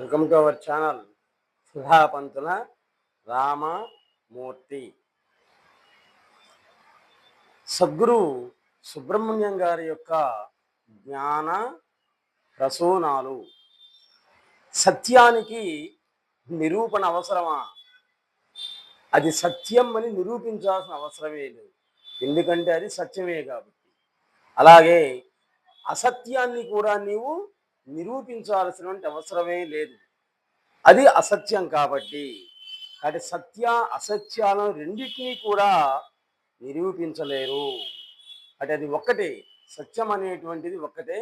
Welcome to our channel. Sudhapantula Ramamurthy. Sadguru Subrahmanyam గారి యొక్క జ్ఞాన ప్రసూనాలు. సత్యానికి నిరూపణ అవసరమా? అది సత్యం అని నిరూపించాల్సిన అవసరమే లేదు. ఎందుకంటే అది సత్యమే కాబట్టి. అలాగే అసత్యాన్ని కూడా నీవు నిరూపించాల్సినటువంటి అవసరమే లేదు. అది అసత్యం కాబట్టి కాబట్టి సత్య అసత్యాలను రెండింటినీ కూడా నిరూపించలేరు. అంటే అది ఒక్కటే సత్యం అనేటువంటిది ఒక్కటే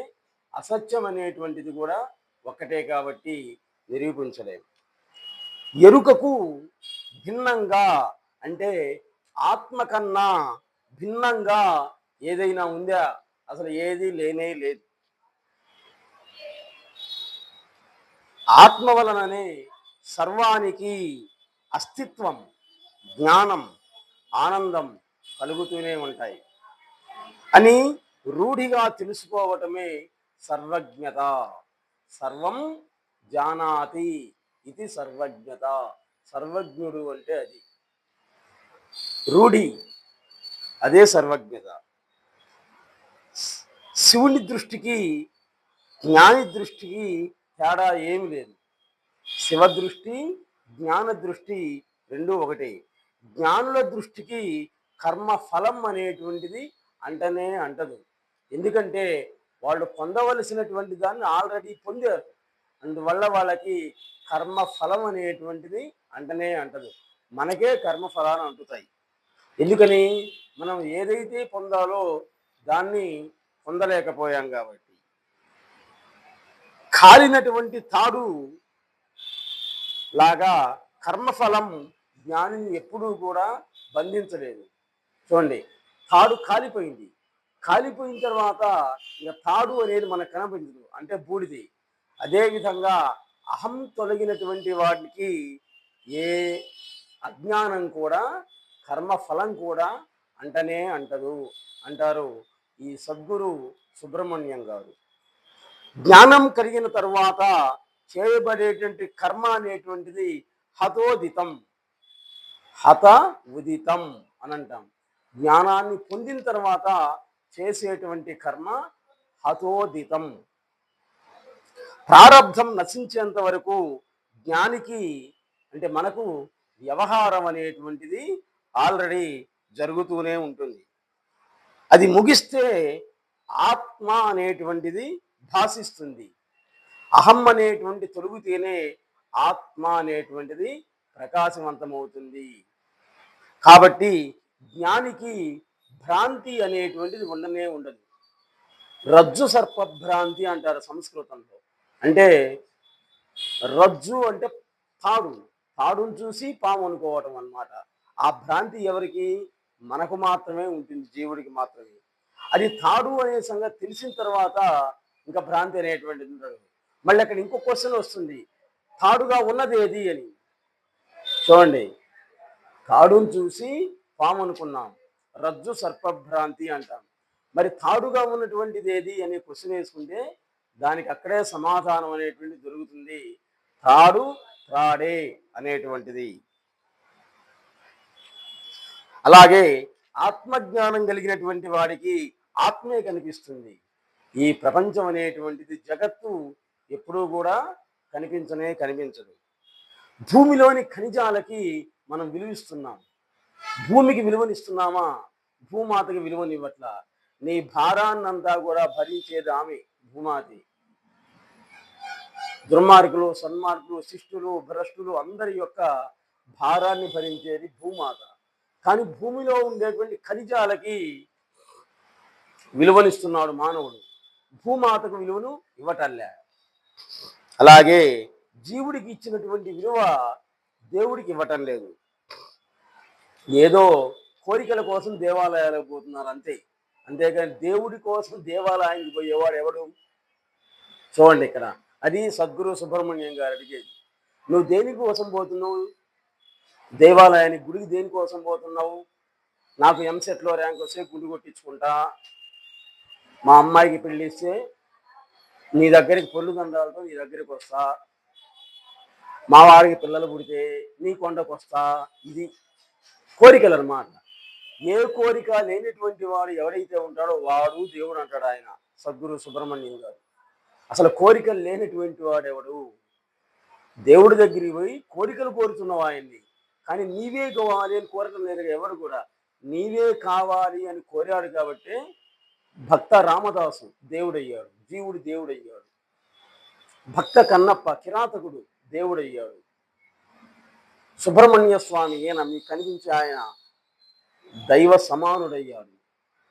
అసత్యం అనేటువంటిది కూడా ఒక్కటే కాబట్టి నిరూపించలేము. ఎరుకకు భిన్నంగా అంటే ఆత్మ కన్నా భిన్నంగా ఏదైనా ఉందా? అసలు ఏది లేనే లేదు. ఆత్మ వలననే సర్వానికి అస్తిత్వం జ్ఞానం ఆనందం కలుగుతూనే ఉంటాయి. అని రూఢిగా తెలుసుకోవటమే సర్వజ్ఞత. సర్వం జానాతి ఇది సర్వజ్ఞత. సర్వజ్ఞుడు అంటే అది. రూఢి అదే సర్వజ్ఞత. శివుని దృష్టికి జ్ఞాని దృష్టికి తేడా ఏమి లేదు. శివ దృష్టి జ్ఞాన దృష్టి రెండు ఒకటే. జ్ఞానుల దృష్టికి కర్మ ఫలం అనేటువంటిది అంటనే అంటదు. ఎందుకంటే వాళ్ళు పొందవలసినటువంటి దాన్ని ఆల్రెడీ పొందారు. అందువల్ల వాళ్ళకి కర్మ ఫలం అనేటువంటిది అంటనే అంటదు. మనకే కర్మ ఫలాలు అంటుతాయి ఎందుకని? మనం ఏదైతే పొందాలో దాన్ని పొందలేకపోయాం కాబట్టి. కాలినటువంటి తాడు లాగా కర్మఫలం జ్ఞానిని ఎప్పుడూ కూడా బంధించలేదు. చూడండి తాడు కాలిపోయింది. కాలిపోయిన తర్వాత ఇక తాడు అనేది మనకు కనపడింది. అంటే బూడిది. అదేవిధంగా అహం తొలగినటువంటి వాటికి ఏ అజ్ఞానం కూడా కర్మఫలం కూడా అంటనే అంటదు. అంటారు ఈ సద్గురు సుబ్రహ్మణ్యం గారు. జ్ఞానం కలిగిన తర్వాత చేయబడేటువంటి కర్మ అనేటువంటిది హతోదితం. హత ఉదితం అని అంటాం. జ్ఞానాన్ని పొందిన తర్వాత చేసేటువంటి కర్మ హతోదితం. ప్రారంధం నశించేంత వరకు జ్ఞానికి అంటే మనకు వ్యవహారం అనేటువంటిది ఆల్రెడీ జరుగుతూనే ఉంటుంది. అది ముగిస్తే ఆత్మ అనేటువంటిది భాషిస్తుంది. అహం అనేటువంటి తొలుగుతేనే ఆత్మ అనేటువంటిది ప్రకాశవంతమవుతుంది. కాబట్టి జ్ఞానికి భ్రాంతి అనేటువంటిది ఉండనే ఉండదు. రజ్జు సర్పభ్రాంతి అంటారు సంస్కృతంలో. అంటే రజ్జు అంటే తాడు తాడును చూసి పాము అనుకోవటం అన్నమాట. ఆ భ్రాంతి ఎవరికి? మనకు మాత్రమే ఉంటుంది జీవుడికి మాత్రమే. అది తాడు అనే సంగతి తెలిసిన తర్వాత ఇంకా భ్రాంతి అనేటువంటిది ఉండదు. మళ్ళీ అక్కడ ఇంకో క్వశ్చన్ వస్తుంది. తాడుగా ఉన్నది ఏది అని. చూడండి. తాడును చూసి పాము అనుకున్నాం. రజ్జు సర్పభ్రాంతి అంటాం. మరి తాడుగా ఉన్నటువంటిది ఏది అనే క్వశ్చన్ వేసుకుంటే దానికి అక్కడే సమాధానం అనేటువంటిది దొరుకుతుంది. తాడు త్రాడే అనేటువంటిది. అలాగే ఆత్మజ్ఞానం కలిగినటువంటి వాడికి ఆత్మే కనిపిస్తుంది. ఈ ప్రపంచం అనేటువంటిది జగత్తు ఎప్పుడూ కూడా కనిపించనే కనిపించదు. భూమిలోని ఖనిజాలకి మనం విలువిస్తున్నాం. భూమికి విలువనిస్తున్నామా? భూమాతకి విలువనివ్వట్ల? నీ భారాన్నంతా కూడా భరించేది ఆమె భూమాతి. దుర్మార్గులు సన్మార్గులు శిష్టులు భ్రష్టులు అందరి యొక్క భారాన్ని భరించేది భూమాత. కానీ భూమిలో ఉండేటువంటి ఖనిజాలకి విలువనిస్తున్నాడు మానవుడు. భూమాతకు విలువను ఇవ్వటల్లే. అలాగే జీవుడికి ఇచ్చినటువంటి విలువ దేవుడికి ఇవ్వటం లేదు. ఏదో కోరికల కోసం దేవాలయాలకు పోతున్నారు అంతే. అంతేకాని దేవుడి కోసం దేవాలయానికి పోయేవాడు ఎవడు? చూడండి ఇక్కడ. అది సద్గురు సుబ్రహ్మణ్యం గారు అడిగేది. నువ్వు దేనికి కోసం పోతున్నావు? దేవాలయానికి గుడికి దేనికోసం పోతున్నావు? నాకు ఎంసెట్లో ర్యాంక్ వస్తే గుడి కొట్టించుకుంటా. మా అమ్మాయికి పెళ్ళిస్తే నీ దగ్గరికి పొల్లు దండాలతో నీ దగ్గరికి వస్తా. మా వాడికి పిల్లలు పుడితే నీ కొండకు వస్తా. ఇది కోరికలు అన్నమాట ఏ కోరిక లేనటువంటి వాడు ఎవరైతే ఉంటాడో వాడు దేవుడు అంటాడు ఆయన సద్గురు సుబ్రహ్మణ్యం గారు. అసలు కోరికలు లేనటువంటి వాడెవడు? దేవుడి దగ్గరికి పోయి కోరికలు కోరుతున్నావు ఆయన్ని. కానీ నీవే కావాలి అని కోరికలు లేదు ఎవరు కూడా. నీవే కావాలి అని కోరాడు కాబట్టి భక్త రామదాసు దేవుడయ్యాడు జీవుడు దేవుడయ్యాడు. భక్త కన్నప్ప కిరాతకుడు దేవుడయ్యాడు. సుబ్రహ్మణ్య స్వామి ఈయన మీకు కనిపించే ఆయన దైవ సమానుడయ్యాడు.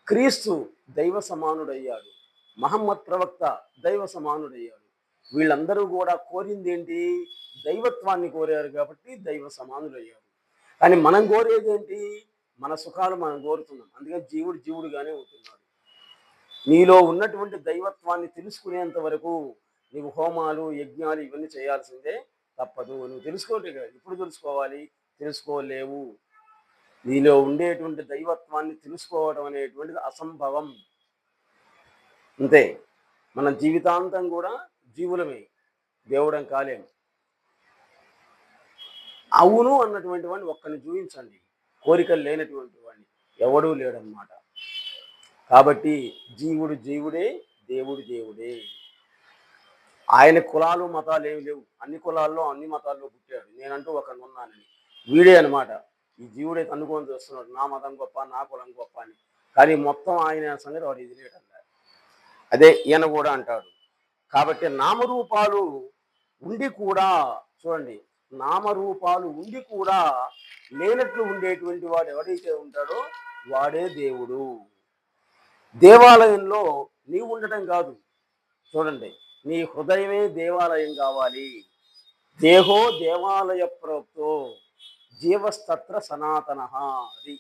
క్రీస్తు దైవ సమానుడయ్యాడు. మహమ్మద్ ప్రవక్త దైవ సమానుడయ్యాడు. వీళ్ళందరూ కూడా కోరింది ఏంటి? దైవత్వాన్ని కోరారు కాబట్టి దైవ సమానుడయ్యాడు కానీ మనం కోరేది ఏంటి? మన సుఖాలు మనం కోరుతున్నాం. అందుకని జీవుడు జీవుడుగానే ఉంటున్నాడు. నీలో ఉన్నటువంటి దైవత్వాన్ని తెలుసుకునేంత వరకు నీవు హోమాలు యజ్ఞాలు ఇవన్నీ చేయాల్సిందే తప్పదు. నువ్వు తెలుసుకోవట్లే కదా ఇప్పుడు తెలుసుకోవాలి? తెలుసుకోలేవు. నీలో ఉండేటువంటి దైవత్వాన్ని తెలుసుకోవడం అనేటువంటిది అసంభవం. అంతే. మన జీవితాంతం కూడా జీవులమే. దేవుడం కాలేం. అవును అన్నటువంటి వాడిని ఒక్కని చూపించండి కోరికలు లేనటువంటి వాడిని. ఎవడూ లేడన్నమాట. కాబట్టి జీవుడు జీవుడే దేవుడు దేవుడే. ఆయన కులాలు మతాలు ఏమి లేవు. అన్ని కులాల్లో అన్ని మతాల్లో పుట్టాడు. నేనంటూ ఒక ఉన్నానని వీడే అనమాట ఈ జీవుడే తన్నుకొని చూస్తున్నాడు. నా మతం గొప్ప నా కులం గొప్ప అని. కానీ మొత్తం ఆయన సంగతి వాడు ఇది లేడన్నారు అదే ఈయన కూడా అంటాడు. కాబట్టి నామరూపాలు ఉండి కూడా చూడండి నామరూపాలు ఉండి కూడా లేనట్లు ఉండేటువంటి వాడు ఎవడైతే ఉంటాడో వాడే దేవుడు. దేవాలయంలో నీవు ఉండటం కాదు. చూడండి నీ హృదయమే దేవాలయం కావాలి. దేహో దేవాలయ ప్రోక్తో జీవస్తత్ర సనాతన అది.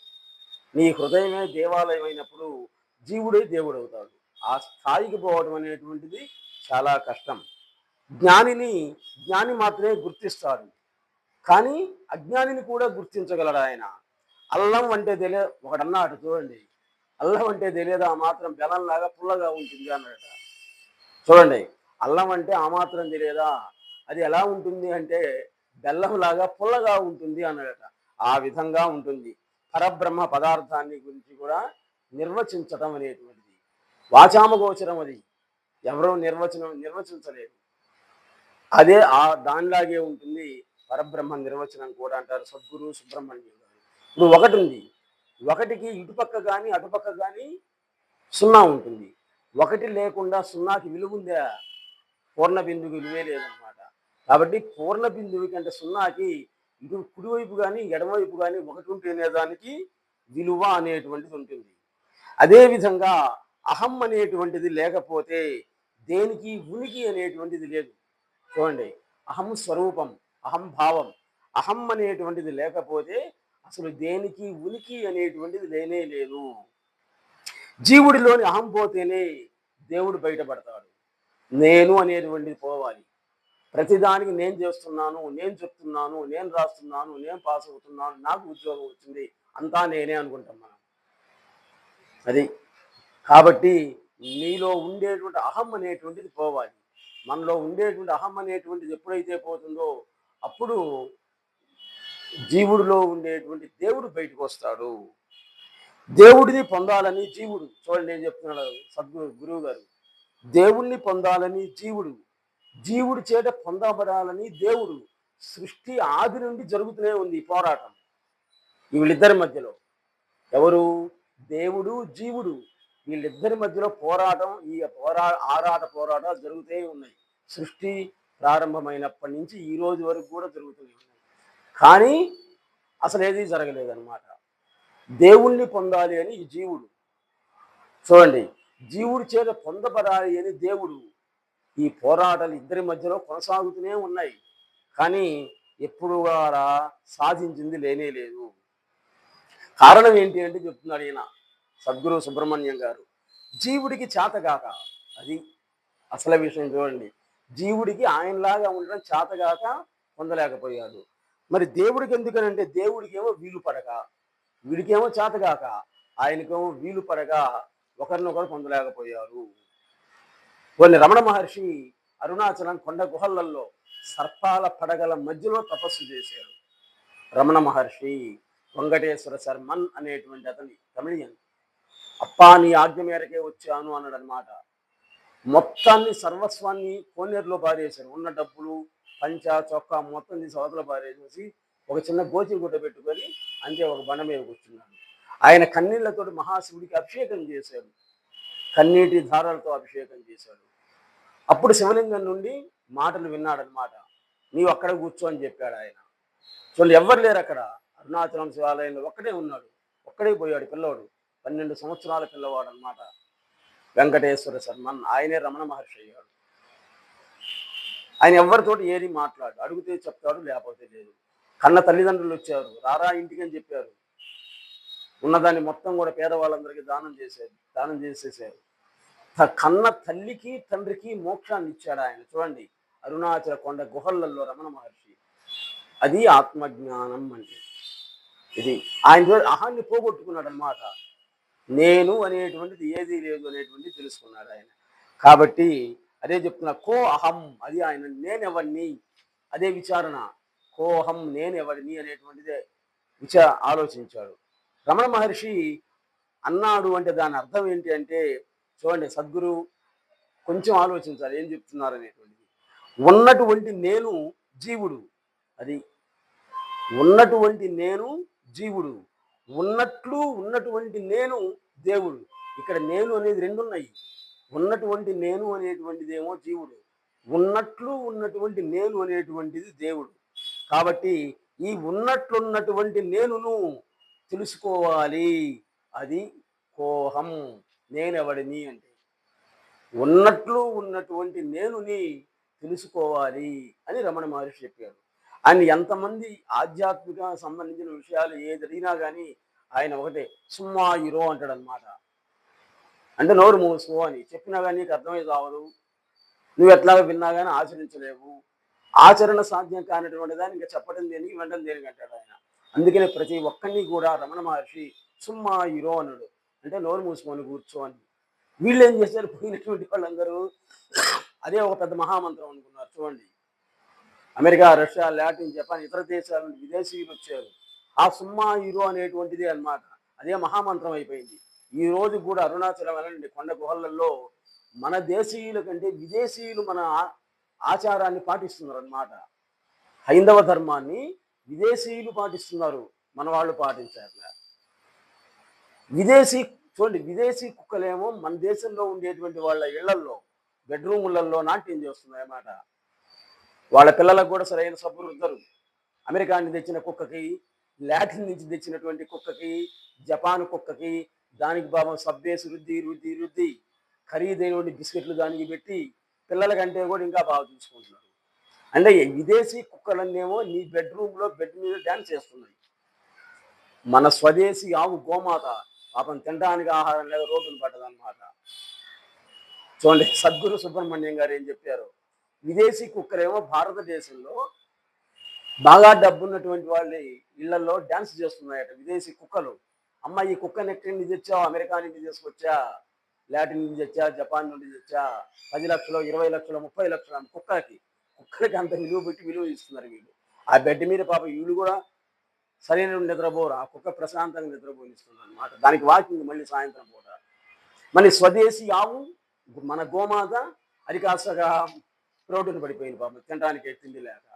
నీ హృదయమే దేవాలయం అయినప్పుడు జీవుడే దేవుడు అవుతాడు. ఆ స్థాయికి పోవడం అనేటువంటిది చాలా కష్టం. జ్ఞానిని జ్ఞాని మాత్రమే గుర్తిస్తాడు. కానీ అజ్ఞానిని కూడా గుర్తించగలడు ఆయన. అల్లం అంటే తెలియ ఒకడన్నాడు చూడండి అల్లం అంటే తెలియదు ఆ మాత్రం బెల్లంలాగా పుల్లగా ఉంటుంది అన్నట చూడండి అల్లం అంటే ఆ మాత్రం తెలియదా? అది ఎలా ఉంటుంది అంటే బెల్లంలాగా పుల్లగా ఉంటుంది అన్నట ఆ విధంగా ఉంటుంది. పరబ్రహ్మ పదార్థాన్ని గురించి కూడా నిర్వచించటం అనేటువంటిది. వాచామగోచరం అది. ఎవరో నిర్వచనం నిర్వచించలేదు. అదే ఆ దానిలాగే ఉంటుంది. పరబ్రహ్మ నిర్వచనం కూడా అంటారు. సద్గురు సుబ్రహ్మణ్యం గారు. ఇప్పుడు ఒకటి ఉంది. ఒకటికి ఇటుపక్క కానీ అటుపక్క కానీ సున్నా ఉంటుంది. ఒకటి లేకుండా సున్నాకి విలువ ఉందా? పూర్ణ బిందువుకి విలువే లేదనమాట కాబట్టి పూర్ణ బిందువు కంటే సున్నాకి ఇటు కుడివైపు కానీ ఎడమవైపు కానీ ఒకటి ఉంటేనే దానికి విలువ అనేటువంటిది ఉంటుంది. అదేవిధంగా అహం అనేటువంటిది లేకపోతే దేనికి ఉనికి అనేటువంటిది లేదు. చూడండి. అహం స్వరూపం అహం భావం. అహం అనేటువంటిది లేకపోతే అసలు దేనికి ఉనికి అనేటువంటిది లేనే లేదు. జీవుడిలోని అహం పోతేనే దేవుడు బయటపడతాడు. నేను అనేటువంటిది పోవాలి. ప్రతిదానికి నేను చేస్తున్నాను నేను చెప్తున్నాను నేను రాస్తున్నాను నేను పాస్ అవుతున్నాను నాకు ఉద్యోగం వచ్చింది అంతా నేనే అనుకుంటాం మనం. అది. కాబట్టి నీలో ఉండేటువంటి అహం అనేటువంటిది పోవాలి. మనలో ఉండేటువంటి అహం అనేటువంటిది ఎప్పుడైతే పోతుందో అప్పుడు జీవుడిలో ఉండేటువంటి దేవుడు బయటకు వస్తాడు. దేవుడిని పొందాలని జీవుడు చూడండి ఏం చెప్తున్నాడు సద్గురు గురువు గారు. దేవుణ్ణి పొందాలని జీవుడు జీవుడి చేత పొందబడాలని దేవుడు సృష్టి ఆది నుండి జరుగుతూనే ఉంది ఈ పోరాటం. వీళ్ళిద్దరి మధ్యలో ఎవరు? దేవుడు జీవుడు. వీళ్ళిద్దరి మధ్యలో పోరాటం ఈ పోరా ఆరాట పోరాటాలు జరుగుతూనే ఉన్నాయి. సృష్టి ప్రారంభమైనప్పటి నుంచి ఈ రోజు వరకు కూడా జరుగుతూనే ఉన్నాయి. కానీ అసలు ఏది జరగలేదన్నమాట. దేవుణ్ణి పొందాలి అని ఈ జీవుడు. చూడండి జీవుడి చేత పొందబడాలి అని దేవుడు ఈ పోరాటాలు ఇద్దరి మధ్యలో కొనసాగుతూనే ఉన్నాయి. కానీ ఎప్పుడు కూడా సాధించింది లేనే లేదు. కారణం ఏంటి అంటే చెప్తున్నాడు ఈయన సద్గురు సుబ్రహ్మణ్యం గారు. జీవుడికి చేతగాక అది అసలు విషయం చూడండి. జీవుడికి ఆయనలాగా ఉండడం చేతగాక పొందలేకపోయాడు. మరి దేవుడికి ఎందుకనంటే దేవుడికేమో వీలు పడక వీడికేమో చేతగాక ఆయనకేమో వీలు పడక ఒకరినొకరు పొందలేకపోయారు. కొన్ని రమణ మహర్షి అరుణాచలం కొండ గుహలలో సర్పాల పడగల మధ్యలో తపస్సు చేశారు. రమణ మహర్షి వెంకటేశ్వర శర్మన్ అనేటువంటి అతని తమిళియన్. అప్పా నీ ఆజ్ఞ మేరకే వచ్చాను అన్నాడు అనమాట మొత్తాన్ని సర్వస్వాన్ని కోనేరులో పారేశారు. ఉన్న డబ్బులు పంచ చొక్కా మొత్తం తీసి అవతల పారేసేసి ఒక చిన్న గోచి గుడ్డ పెట్టుకొని అంతే ఒక బండ మీద కూర్చున్నాడు ఆయన కన్నీళ్ళతో మహాశివుడికి అభిషేకం చేశాడు కన్నీటి ధారలతో అభిషేకం చేశాడు అప్పుడు శివలింగం నుండి మాటలు విన్నాడనమాట నీవు అక్కడ కూర్చో అని చెప్పాడు ఆయన. చూడండి ఎవ్వరు లేరు అక్కడ. అరుణాచలం శివాలయంలో ఒక్కడే ఉన్నాడు. ఒక్కడే పోయాడు పిల్లవాడు పన్నెండు సంవత్సరాల పిల్లవాడు అనమాట వెంకటేశ్వర శర్మన్ ఆయనే రమణ మహర్షి అయ్యాడు. ఆయన ఎవరితోటి ఏరి మాట్లాడు అడిగితే చెప్తాడు లేకపోతే లేదు. కన్న తల్లిదండ్రులు వచ్చారు. రారా ఇంటికి అని చెప్పారు. ఉన్నదాన్ని మొత్తం కూడా పేదవాళ్ళందరికీ దానం చేశారు దానం చేసేసారు. కన్న తల్లికి తండ్రికి మోక్షాన్ని ఇచ్చాడు ఆయన. చూడండి అరుణాచల కొండ గుహల్లో రమణ మహర్షి. అది ఆత్మజ్ఞానం అంటే. ఇది ఆయన అహాన్ని పోగొట్టుకున్నాడు అనమాట నేను అనేటువంటిది ఏది లేదు అనేటువంటిది తెలుసుకున్నాడు ఆయన. కాబట్టి అదే చెప్తున్నా కో అహం అది ఆయన నేనెవరిని? అదే విచారణ. కో అహం నేనెవరిని అనేటువంటిదే విచార ఆలోచించాడు. రమణ మహర్షి అన్నాడు అంటే దాని అర్థం ఏంటి అంటే చూడండి సద్గురు కొంచెం ఆలోచించాలి ఏం చెప్తున్నారు అనేటువంటిది. ఉన్నటువంటి నేను జీవుడు. అది ఉన్నటువంటి నేను జీవుడు. ఉన్నట్లు ఉన్నటువంటి నేను దేవుడు. ఇక్కడ నేను అనేది రెండు ఉన్నాయి ఉన్నటువంటి నేను అనేటువంటిదేమో జీవుడు. ఉన్నట్లు ఉన్నటువంటి నేను అనేటువంటిది దేవుడు. కాబట్టి ఈ ఉన్నట్లున్నటువంటి నేనును తెలుసుకోవాలి. అది కోహం. నేనెవడిని అంటే ఉన్నట్లు ఉన్నటువంటి నేనుని తెలుసుకోవాలి అని రమణ మహర్షి చెప్పారు. ఆయన ఎంతమంది ఆధ్యాత్మిక సంబంధించిన విషయాలు ఏది అడిగినా కానీ ఆయన ఒకటే సుమ్మా అంటాడు అనమాట అంటే నోరు మూసుకో అని. చెప్పినా కానీ నీకు అర్థమై కావదు. నువ్వు ఎట్లాగ విన్నా కానీ ఆచరించలేవు. ఆచరణ సాధ్యం కానటువంటి దాన్ని ఇంకా చెప్పడం దేనికి వెంటనే దేనికి అంటాడు ఆయన. అందుకనే ప్రతి ఒక్కరిని కూడా రమణ మహర్షి సుమ్మా ఇరో అన్నాడు. అంటే నోరు మూసుకొని కూర్చో అని. వీళ్ళు ఏం చేశారు? పోయినటువంటి వాళ్ళందరూ అదే ఒక పెద్ద మహామంత్రం అనుకున్నారు. చూడండి. అమెరికా రష్యా లాటిన్ జపాన్ ఇతర దేశాల నుండి విదేశీయులు వచ్చారు. ఆ సుమ్మా హీరో అనేటువంటిది అన్నమాట. అదే మహామంత్రం అయిపోయింది. ఈ రోజు కూడా అరుణాచలం వెళ్ళండి కొండ గుహలలో మన దేశీయుల కంటే విదేశీయులు మన ఆచారాన్ని పాటిస్తున్నారు అన్నమాట హైందవ ధర్మాన్ని విదేశీయులు పాటిస్తున్నారు మన వాళ్ళు పాటించారు విదేశీ చూడండి విదేశీ కుక్కలేమో మన దేశంలో ఉండేటువంటి వాళ్ళ ఇళ్ళల్లో బెడ్రూములలో నాట్యం చేస్తున్నాయి అన్నమాట వాళ్ళ పిల్లలకు కూడా సరైన సబ్బు రుద్దరు. అమెరికా నుంచి తెచ్చిన కుక్కకి లాటిన్ నుంచి తెచ్చినటువంటి కుక్కకి జపాన్ కుక్కకి దానికి బాబా సబ్బేసి రుద్ది రుద్ది రుద్ది ఖరీదైనటువంటి బిస్కెట్లు దానికి పెట్టి పిల్లల కంటే కూడా ఇంకా బాగా చూసుకుంటున్నారు. అంటే విదేశీ కుక్కలన్నేమో నీ బెడ్రూమ్లో బెడ్ మీద డ్యాన్స్ చేస్తున్నాయి. మన స్వదేశీ ఆవు గోమాత పాపం తినడానికి ఆహారం లేక రోడ్డును పట్టదన్నమాట. చూడండి సద్గురు సుబ్రహ్మణ్యం గారు ఏం చెప్పారు? విదేశీ కుక్కలేమో భారతదేశంలో బాగా డబ్బున్నటువంటి వాళ్ళ ఇళ్ళలో డ్యాన్స్ చేస్తున్నాయట విదేశీ కుక్కలు. అమ్మ ఈ కుక్కని ఎక్కడి నుంచి తెచ్చావు? అమెరికా నుంచి తీసుకొచ్చా? లాటిన్ నుంచి తెచ్చా? జపాన్ నుండి తెచ్చా? పది లక్షలు ఇరవై లక్షలు ముప్పై లక్షలు కుక్కకి. కుక్కలకి కుక్కలకి అంత విలువ పెట్టి విలువ ఇస్తున్నారు వీళ్ళు. ఆ బెడ్ మీద పాప వీళ్ళు కూడా సరైన నిద్రపోరు. ఆ కుక్క ప్రశాంతంగా నిద్రపోనిస్తుంది అనమాట దానికి వాకింగ్ మళ్ళీ సాయంత్రం పూట. మళ్ళీ స్వదేశీ ఆవు మన గోమాత అది కాస్తగా రోడ్డును పడిపోయింది పాపం. తినడానికి తిండి లేక.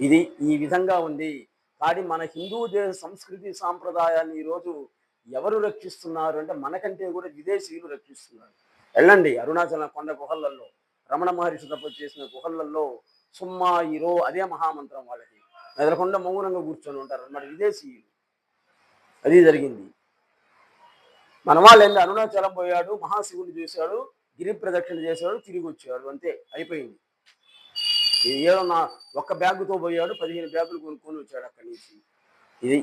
ఇది ఈ విధంగా ఉంది. కానీ మన హిందూ దేశ సంస్కృతి సాంప్రదాయాన్ని ఈరోజు ఎవరు రక్షిస్తున్నారు అంటే మనకంటే కూడా విదేశీయులు రక్షిస్తున్నారు. వెళ్ళండి అరుణాచలం కొండ గుహలలో రమణ మహర్షి తపస్సు చేసిన గుహలలో సుమ్మా ఇరో అదే మహామంత్రం వాళ్ళకి. ఎదరకుండా మౌనంగా కూర్చొని ఉంటారు. అన్నమాట విదేశీయులు? అది జరిగింది. మన వాళ్ళు ఏంటి అరుణాచలం పోయాడు మహాశివుని చూశాడు గిరి ప్రదక్షిణ చేశాడు తిరిగి వచ్చాడు. అంతే అయిపోయింది. ఏదో నా ఒక్క బ్యాగుతో పోయాడు పదిహేను బ్యాగులు కొనుక్కొని వచ్చాడు అక్కడి నుంచి. ఇది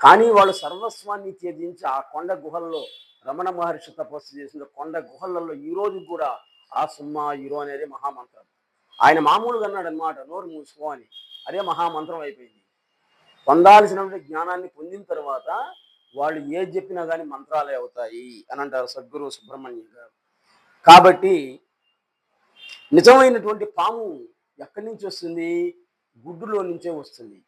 కానీ వాళ్ళు సర్వస్వాన్ని త్యజించి ఆ కొండ గుహల్లో రమణ మహర్షి తపస్సు చేసిన కొండ గుహలలో ఈ రోజు కూడా ఆ సుమ్మా ఇరో అనేది మహామంత్రం. ఆయన మామూలుగా అన్నాడు అనమాట నోరు మూసుకో అని. అదే మహామంత్రం అయిపోయింది. పొందాల్సినటువంటి జ్ఞానాన్ని పొందిన తర్వాత వాళ్ళు ఏది చెప్పినా కానీ మంత్రాలే అవుతాయి అని అంటారు సద్గురు సుబ్రహ్మణ్యం గారు. కాబట్టి నిజమైనటువంటి పాము ఎక్కడి నుంచి వస్తుంది? గుడ్డులో నుంచే వస్తుంది.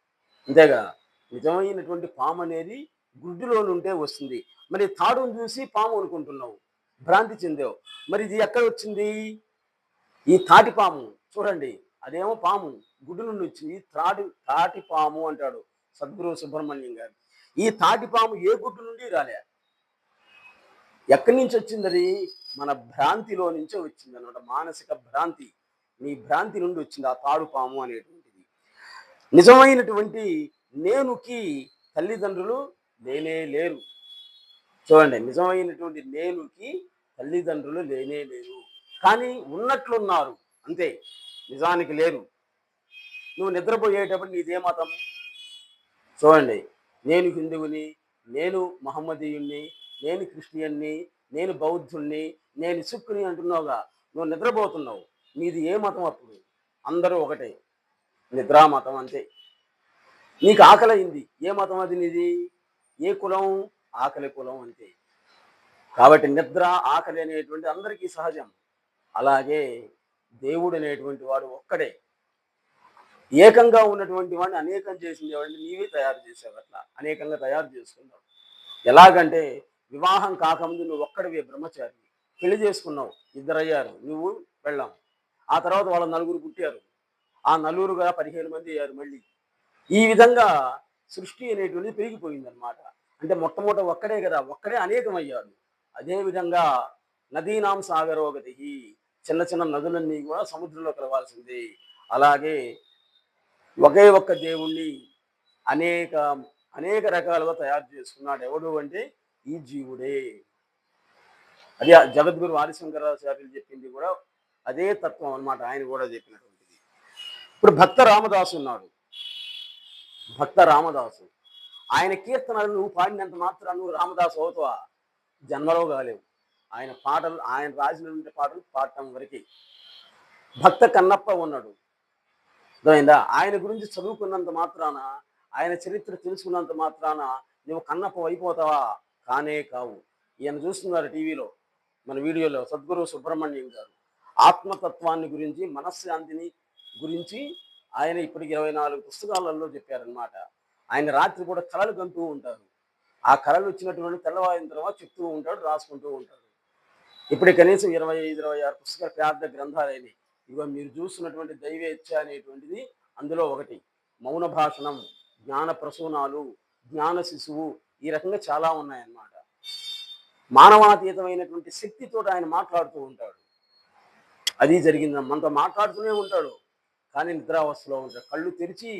అంతేగా నిజమైనటువంటి పాము అనేది గుడ్డులో నుండే వస్తుంది. మరి తాడును చూసి పాము అనుకుంటున్నావు భ్రాంతి చెందావు. మరి ఇది ఎక్కడ వచ్చింది? ఈ తాటి పాము చూడండి అదేమో పాము గుడ్డు నుండి వచ్చింది. తాటి తాటి పాము అంటాడు సద్గురు సుబ్రహ్మణ్యం గారు. ఈ తాటి పాము ఏ గుడ్డు నుండి రాలే? ఎక్కడి నుంచి వచ్చింది అది? మన భ్రాంతిలో నుంచే వచ్చింది అనమాట మానసిక భ్రాంతి. నీ భ్రాంతి నుండి వచ్చింది ఆ తాడు పాము అనేటువంటిది. నిజమైనటువంటి నేనుకి తల్లిదండ్రులు లేనే లేరు. చూడండి నిజమైనటువంటి నేనుకి తల్లిదండ్రులు లేనే లేరు. కానీ ఉన్నట్లున్నారు అంతే. నిజానికి లేరు. నువ్వు నిద్రపోయేటప్పుడు నీదే మతం. చూడండి నేను హిందువుని నేను మహమ్మదీయుణ్ణి నేను క్రిస్టియన్ని నేను బౌద్ధుణ్ణి నేను సిక్కుని అంటున్నావుగా. నువ్వు నిద్రపోతున్నావు. నీది ఏ మతం అప్పుడు? అందరూ ఒకటే. నిద్రా మతం అంతే. నీకు ఆకలి అయింది ఏ మతం అది నీది? ఏ కులం? ఆకలి కులం అంతే. కాబట్టి నిద్ర ఆకలి అనేటువంటి అందరికీ సహజం. అలాగే దేవుడు అనేటువంటి వాడు ఒక్కడే. ఏకంగా ఉన్నటువంటి వాడిని అనేకం చేసింది వాడిని నీవే తయారు చేసావు అట్లా. అనేకంగా తయారు చేసుకున్నావు. ఎలాగంటే వివాహం కాకముందు నువ్వు ఒక్కడివే బ్రహ్మచారి. పెళ్ళి చేసుకున్నావు. ఇద్దరయ్యారు. నువ్వు వెళ్ళాం ఆ తర్వాత వాళ్ళ నలుగురు పుట్టారు. ఆ నలుగురుగా పదిహేను మంది అయ్యారు మళ్ళీ. ఈ విధంగా సృష్టి అనేటువంటిది పెరిగిపోయింది అనమాట అంటే మొట్టమొదట ఒక్కడే కదా ఒక్కడే అనేకమయ్యాడు. అదేవిధంగా నదీనాం సాగరోగతి చిన్న చిన్న నదులన్నీ కూడా సముద్రంలో కలవాల్సింది. అలాగే ఒకే ఒక్క దేవుణ్ణి అనేక అనేక రకాలుగా తయారు చేసుకున్నాడు. ఎవడు అంటే ఈ జీవుడే. అదే జగద్గురు ఆదిశంకరాచార్యులు చెప్పింది కూడా అదే తత్వం అన్నమాట ఆయన కూడా చెప్పినటువంటిది. ఇప్పుడు భక్త రామదాసు ఉన్నాడు. భక్త రామదాసు. ఆయన కీర్తనలు నువ్వు పాడినంత మాత్రం నువ్వు రామదాసు అవుతావా? జన్మలో కాలేవు. ఆయన పాటలు ఆయన రాసినటువంటి పాటలు పాడటం వరకే. భక్త కన్నప్ప ఉన్నాడు. అర్థమైందా? ఆయన గురించి చదువుకున్నంత మాత్రాన ఆయన చరిత్ర తెలుసుకున్నంత మాత్రాన నువ్వు కన్నప్ప అయిపోతావా? కానే కావు. ఈయన చూస్తున్నారు టీవీలో మన వీడియోలో సద్గురు సుబ్రహ్మణ్యం గారు. ఆత్మతత్వాన్ని గురించి మనశ్శాంతిని గురించి ఆయన ఇప్పటికి ఇరవై నాలుగు పుస్తకాలలో చెప్పారనమాట ఆయన రాత్రి కూడా కళలు కంటూ ఉంటారు. ఆ కళలు వచ్చినటువంటి తెల్లవారిన తర్వాత చెప్తూ ఉంటాడు రాసుకుంటూ ఉంటాడు. ఇప్పుడు కనీసం ఇరవై ఐదు ఇరవై ఆరు పుస్తకాలు పెద్ద గ్రంథాలైనవి. ఇదిగో మీరు చూస్తున్నటువంటి దైవేచ్ఛ అనేటువంటిది అందులో ఒకటి. మౌన భాషణం జ్ఞాన ప్రసూనాలు జ్ఞాన శిశువు ఈ రకంగా చాలా ఉన్నాయన్నమాట. మానవాతీతమైనటువంటి శక్తితో ఆయన మాట్లాడుతూ ఉంటాడు. అది జరిగింది. మనతో మాట్లాడుతూనే ఉంటాడు. కానీ నిద్రావస్థలో ఉంటాడు కళ్ళు తెరిచి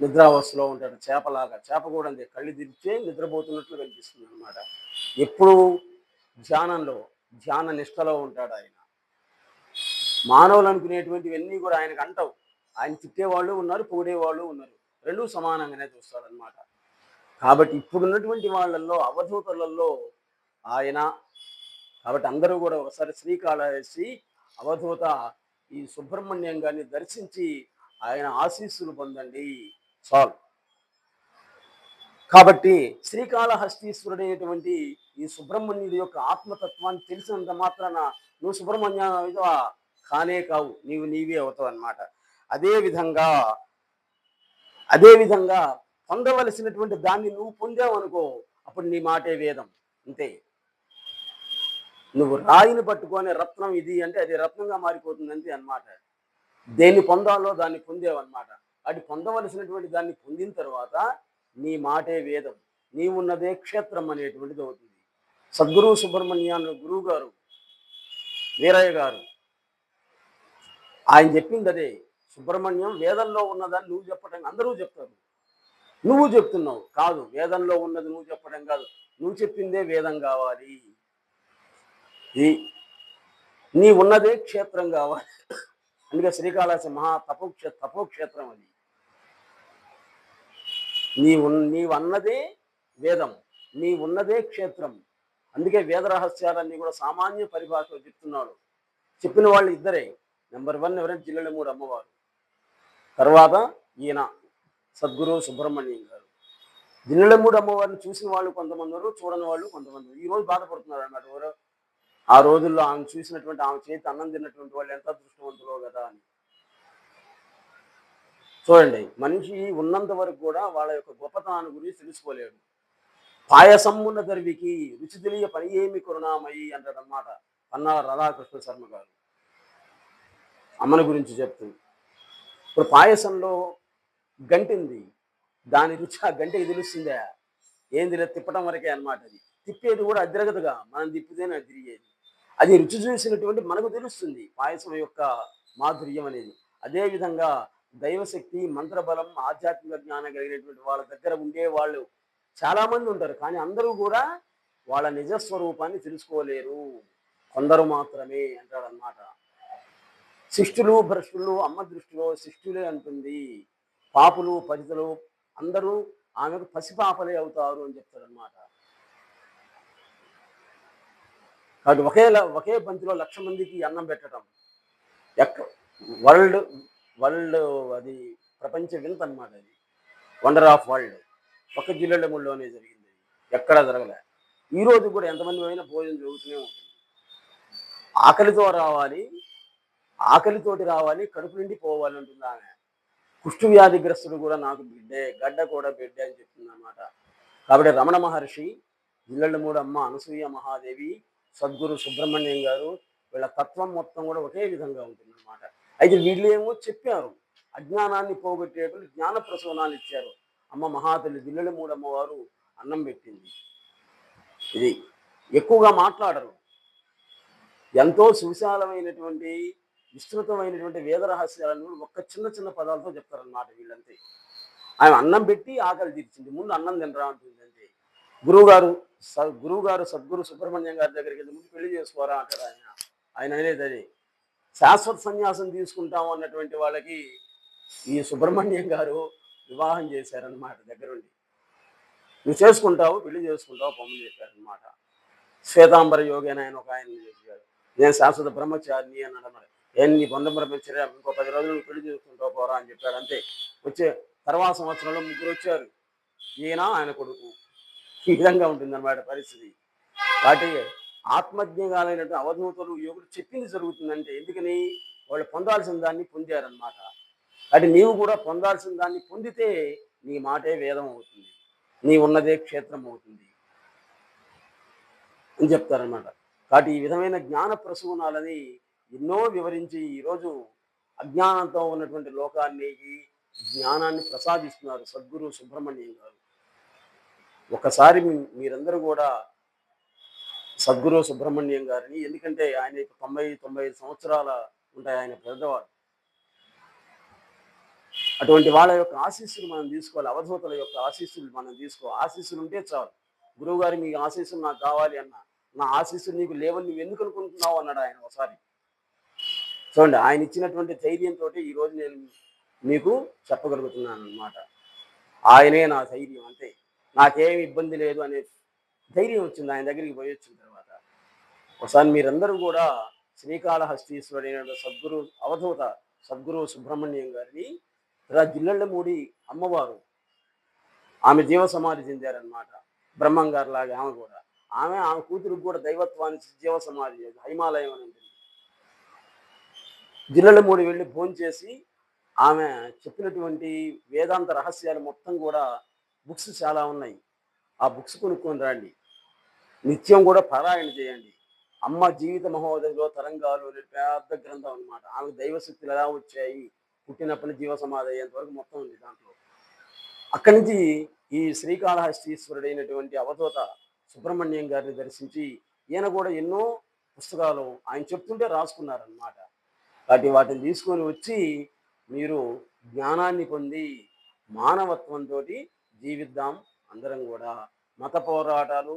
నిద్రావస్థలో ఉంటాడు. చేపలాగా చేప కూడా అంతే. కళ్ళు తెరిచే నిద్రపోతున్నట్లు కనిపిస్తుంది అనమాట ఎప్పుడు ధ్యానంలో ధ్యాన నిష్టలో ఉంటాడు ఆయన. మానవులు అనుకునేటువంటివన్నీ కూడా ఆయనకు అంటవు. ఆయన తిట్టేవాళ్ళు ఉన్నారు పొగిడేవాళ్ళు ఉన్నారు. రెండూ సమానంగానే చూస్తారనమాట కాబట్టి ఇప్పుడున్నటువంటి వాళ్ళల్లో అవధూతలలో ఆయన కాబట్టి అందరూ కూడా ఒకసారి శ్రీకాళహస్తి అవధూత ఈ సుబ్రహ్మణ్యం గారిని దర్శించి ఆయన ఆశీస్సులు పొందండి. చాలు. కాబట్టి శ్రీకాళహస్తీశ్వరుడైనటువంటి ఈ సుబ్రహ్మణ్యుడి యొక్క ఆత్మతత్వాన్ని తెలిసినంత మాత్రాన నువ్వు సుబ్రహ్మణ్య కానే కావు. నీవు నీవే అవుతావు అనమాట అదే విధంగా అదే విధంగా పొందవలసినటువంటి దాన్ని నువ్వు పొందావు అనుకో అప్పుడు నీ మాటే వేదం. అంతే. నువ్వు రాయిని పట్టుకొని రత్నం ఇది అంటే అది రత్నంగా మారిపోతుంది అంతే అన్నమాట. దేన్ని పొందాలో దాన్ని పొందేవన్నమాట అది పొందవలసినటువంటి దాన్ని పొందిన తర్వాత నీ మాటే వేదం. నీవున్నదే క్షేత్రం అనేటువంటిది అవుతుంది. సద్గురు సుబ్రహ్మణ్యాన్ని గురువు గారు వీరయ్య గారు ఆయన చెప్పింది అదే. సుబ్రహ్మణ్యం వేదంలో ఉన్నదని నువ్వు చెప్పడం అందరూ చెప్తారు. నువ్వు చెప్తున్నావు. కాదు వేదంలో ఉన్నది నువ్వు చెప్పడం కాదు. నువ్వు చెప్పిందే వేదం కావాలి. ఈ నీ ఉన్నదే క్షేత్రం కావాలి. అందుకే శ్రీకాళహస్తి మహా తపోక్షే తపోక్షేత్రం అది. నీ ఉన్ నీవన్నదే వేదం నీ ఉన్నదే క్షేత్రం. అందుకే వేద రహస్యాలన్నీ కూడా సామాన్య పరిభాషలో చెప్తున్నాడు. చెప్పిన వాళ్ళు ఇద్దరే. నెంబర్ వన్ ఎవరంటే జిల్లెల మూడు అమ్మవారు. తర్వాత ఈయన సద్గురు సుబ్రహ్మణ్యం గారు. జిల్లెల మూడు అమ్మవారిని చూసిన వాళ్ళు కొంతమంది చూడని వాళ్ళు కొంతమంది ఈరోజు ఈ రోజు బాధపడుతున్నారు అన్నమాట ఎవరో ఆ రోజుల్లో ఆమె చూసినటువంటి ఆమె చేతి అన్నం తిన్నటువంటి వాళ్ళు ఎంత దృష్టివంతులో కదా అని. చూడండి మనిషి ఉన్నంత వరకు కూడా వాళ్ళ యొక్క గొప్పతనాన్ని గురించి తెలుసుకోలేడు. పాయసమ్మున్న దర్వికి రుచి తెలియ పని ఏమి కరుణామయి అంటాడనమాట అన్న రాధాకృష్ణ శర్మ గారు. అమ్మని గురించి చెప్తుంది ఇప్పుడు పాయసంలో గంటింది దాని రుచి ఆ గంటకి తెలుస్తుందా? ఏం తెలియదు తిప్పడం వరకే అన్నమాట అది. తిప్పేది కూడా అదిరగదుగా మనం తిప్పితేనే అది తిరిగేది. అది రుచి చూసినటువంటి మనకు తెలుస్తుంది. పాయసం యొక్క మాధుర్యం అనేది. అదేవిధంగా దైవశక్తి మంత్రబలం ఆధ్యాత్మిక జ్ఞానం కలిగినటువంటి వాళ్ళ దగ్గర ఉండే వాళ్ళు చాలా మంది ఉంటారు. కానీ అందరూ కూడా వాళ్ళ నిజస్వరూపాన్ని తెలుసుకోలేరు. కొందరు మాత్రమే అంటాడు అనమాట శిష్టులు భ్రష్టులు అమ్మ దృష్టిలో శిష్టులే అంటుంది. పాపులు పతితులు అందరూ ఆమెకు పసిపాపలే అవుతారు అని చెప్తాడు అనమాట కాబట్టి ఒకే ఒకే బంతిలో లక్ష మందికి అన్నం పెట్టడం. ఎక్క వరల్డ్ వరల్డ్ అది ప్రపంచ వింత అనమాట అది. వండర్ ఆఫ్ వరల్డ్ ఒక జిల్లాలోనే జరిగింది. ఎక్కడా జరగలే. ఈరోజు కూడా ఎంతమంది అయినా భోజనం జరుగుతూనే ఉంటుంది. ఆకలితో రావాలి ఆకలితోటి రావాలి కడుపు నిండి పోవాలి అంటుంది ఆమె. కుష్టు వ్యాధిగ్రస్తుడు కూడా నాకు బిడ్డే గడ్డ కూడా బిడ్డే అని చెప్తుంది అన్నమాట కాబట్టి రమణ మహర్షి జిల్లెళ్ళమూడు అమ్మ అనసూయ మహాదేవి సద్గురు సుబ్రహ్మణ్యం గారు వీళ్ళ తత్వం మొత్తం కూడా ఒకే విధంగా ఉంటుందన్నమాట. అయితే వీళ్ళు ఏమో చెప్పారు అజ్ఞానాన్ని పోగొట్టేటువంటి జ్ఞాన ప్రసవనాలు ఇచ్చారు. అమ్మ మహాతల్లి దిల్లెల మూడమ్మవారు అన్నం పెట్టింది. ఇది ఎక్కువగా మాట్లాడరు. ఎంతో సువిశాలమైనటువంటి విస్తృతమైనటువంటి వేద రహస్యాలను ఒక్క చిన్న చిన్న పదాలతో చెప్తారన్నమాట వీళ్ళంతే. ఆమె అన్నం పెట్టి ఆకలి తీర్చింది. ముందు అన్నం తినరా అంటుంది గురువుగారు గురువుగారు సద్గురు సుబ్రహ్మణ్యం గారి దగ్గరికి వెళ్ళి ముందు పెళ్ళి చేసుకోరా అంటారు ఆయన. ఆయన అనేది అది. శాశ్వత సన్యాసం తీసుకుంటాం అన్నటువంటి వాళ్ళకి ఈ సుబ్రహ్మణ్యం గారు వివాహం చేశారనమాట దగ్గరుండి. నువ్వు చేసుకుంటావు పెళ్ళి చేసుకుంటావు పొమ్మని చెప్పారనమాట శ్వేతాంబర యోగేన ఆయన ఒక ఆయన చెప్పారు. నేను శాశ్వత బ్రహ్మచారిని అని అన్నమాట ఏం నీ పొంద బ్రహ్మచర్య ఇంకో పది రోజులు పెళ్ళి చేసుకుంటావు పోరా అని చెప్పాడు అంతే. వచ్చే తర్వాత సంవత్సరంలో ముగ్గురు వచ్చారు. ఈయన ఆయన కొడుకు. ఈ విధంగా ఉంటుందన్నమాట పరిస్థితి. కాబట్టి ఆత్మజ్ఞాలైనటువంటి అవధూతలు యోగులు చెప్పింది జరుగుతుందంటే ఎందుకని వాళ్ళు పొందాల్సిన దాన్ని పొందారనమాట కాబట్టి నీవు కూడా పొందాల్సిన దాన్ని పొందితే నీ మాటే వేదం అవుతుంది. నీ ఉన్నదే క్షేత్రం అవుతుంది. అని చెప్తారనమాట కాబట్టి ఈ విధమైన జ్ఞాన ప్రసూనాలని ఎన్నో వివరించి ఈరోజు అజ్ఞానంతో ఉన్నటువంటి లోకాన్ని జ్ఞానాన్ని ప్రసాదిస్తున్నారు సద్గురు సుబ్రహ్మణ్యం గారు. ఒకసారి మీరందరూ కూడా సద్గురు సుబ్రహ్మణ్యం గారిని ఎందుకంటే ఆయన తొంభై తొంభై ఐదు సంవత్సరాల ఉంటాయి ఆయన పెద్దవాడు. అటువంటి వాళ్ళ యొక్క ఆశీస్సులు మనం తీసుకోవాలి అవధూతల యొక్క ఆశీస్సులు మనం తీసుకో ఆశీస్సులు ఉంటే చాలు. గురువుగారు మీ ఆశీస్సులు నాకు కావాలి అన్న నా ఆశీస్సులు నీకు లేవని నువ్వు ఎందుకు అనుకుంటున్నావు అన్నాడు ఆయన ఒకసారి. చూడండి ఆయన ఇచ్చినటువంటి ధైర్యంతో ఈరోజు నేను మీకు చెప్పగలుగుతున్నాను అన్నమాట ఆయనే నా ధైర్యం అంతే. నాకేమి ఇబ్బంది లేదు అనే ధైర్యం వచ్చింది. ఆయన దగ్గరికి పోయి వచ్చిన తర్వాత ఒకసారి మీరందరూ కూడా శ్రీకాళహస్తీశ్వరుడైన సద్గురు అవధూత సద్గురు సుబ్రహ్మణ్యం గారిని ఇలా జిల్లెళ్ళమూడి అమ్మవారు ఆమె జీవ సమాధి చెందారనమాట బ్రహ్మంగారు లాగా ఆమె కూడా. ఆమె ఆమె కూతురికి కూడా దైవత్వాన్ని జీవ సమాధి చేసి హిమాలయం అని ఉంటుంది. జిల్లెళ్ళమూడి వెళ్ళి భోంచేసి ఆమె చెప్పినటువంటి వేదాంత రహస్యాలు మొత్తం కూడా బుక్స్ చాలా ఉన్నాయి. ఆ బుక్స్ కొనుక్కొని రండి. నిత్యం కూడా పారాయణ చేయండి. అమ్మ జీవిత మహోదయలో తరంగాలు అనే పెద్ద గ్రంథం అన్నమాట. ఆమె దైవశక్తులు ఎలా వచ్చాయి? పుట్టినప్పటి జీవ సమాధయ్యేంత వరకు మొత్తం ఉంది దాంట్లో. అక్కడి నుంచి ఈ శ్రీకాళహస్తీశ్వరుడైనటువంటి అవధూత సుబ్రహ్మణ్యం గారిని దర్శించి ఈయన కూడా ఎన్నో పుస్తకాలు ఆయన చెప్తుంటే రాసుకున్నారనమాట వాటి వాటిని తీసుకొని వచ్చి మీరు జ్ఞానాన్ని పొంది మానవత్వంతో జీవిద్దాం. అందరం కూడా మత పోరాటాలు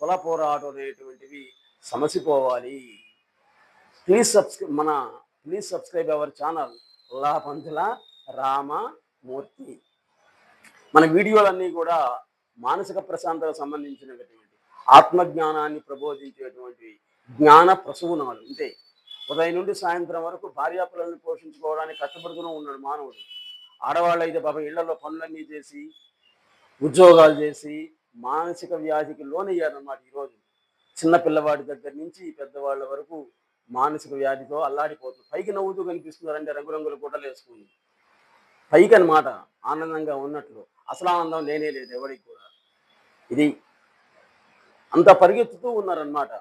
కుల పోరాటం అనేటువంటివి సమసిపోవాలి. ప్లీజ్ సబ్స్క్రై మన ప్లీజ్ సబ్స్క్రైబ్ అవర్ ఛానల్ ఉల్లాహ పంతుల రామమూర్తి మన వీడియోలన్నీ కూడా మానసిక ప్రశాంతతకు సంబంధించినటువంటి ఆత్మజ్ఞానాన్ని ప్రబోధించేటువంటి జ్ఞాన ప్రసూనాలు అంటే ఉదయం నుండి సాయంత్రం వరకు భార్యాపిల్లల్ని పోషించుకోవడానికి కష్టపడుతూనే ఉన్నాడు మానవుడు. ఆడవాళ్ళు అయితే పాపం ఇళ్ళలో పనులన్నీ చేసి ఉద్యోగాలు చేసి మానసిక వ్యాధికి లోనయ్యారన్నమాట ఈరోజు చిన్న పిల్లవాడి దగ్గర నుంచి పెద్దవాళ్ళ వరకు మానసిక వ్యాధితో అల్లాడిపోతుంది పైకి నవ్వుతూ కనిపిస్తున్నారంటే రంగురంగుల గుడ్డలు వేసుకుని. పైకి అన్నమాట ఆనందంగా ఉన్నట్లు. అసలు ఆనందం లేనే లేదు ఎవరికి కూడా. ఇది అంత పరిగెత్తుతూ ఉన్నారనమాట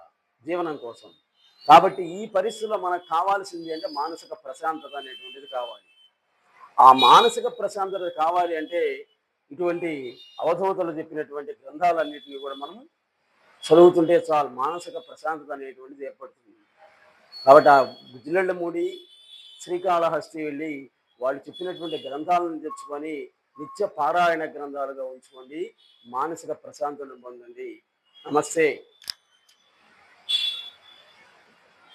జీవనం కోసం. కాబట్టి ఈ పరిస్థితుల్లో మనకు కావాల్సింది అంటే మానసిక ప్రశాంతత అనేటువంటిది కావాలి. ఆ మానసిక ప్రశాంతత కావాలి అంటే ఇటువంటి అవధూతలు చెప్పినటువంటి గ్రంథాలన్నింటినీ కూడా మనం చదువుతుంటే చాలు మానసిక ప్రశాంతత అనేటువంటిది ఏర్పడుతుంది. కాబట్టి ఆ గుజ్జిలెళ్ళమూడి శ్రీకాళహస్తి వెళ్ళి వాళ్ళు చెప్పినటువంటి గ్రంథాలను తెచ్చుకొని నిత్య పారాయణ గ్రంథాలుగా ఉంచుకోండి. మానసిక ప్రశాంతతను పొందండి. నమస్తే.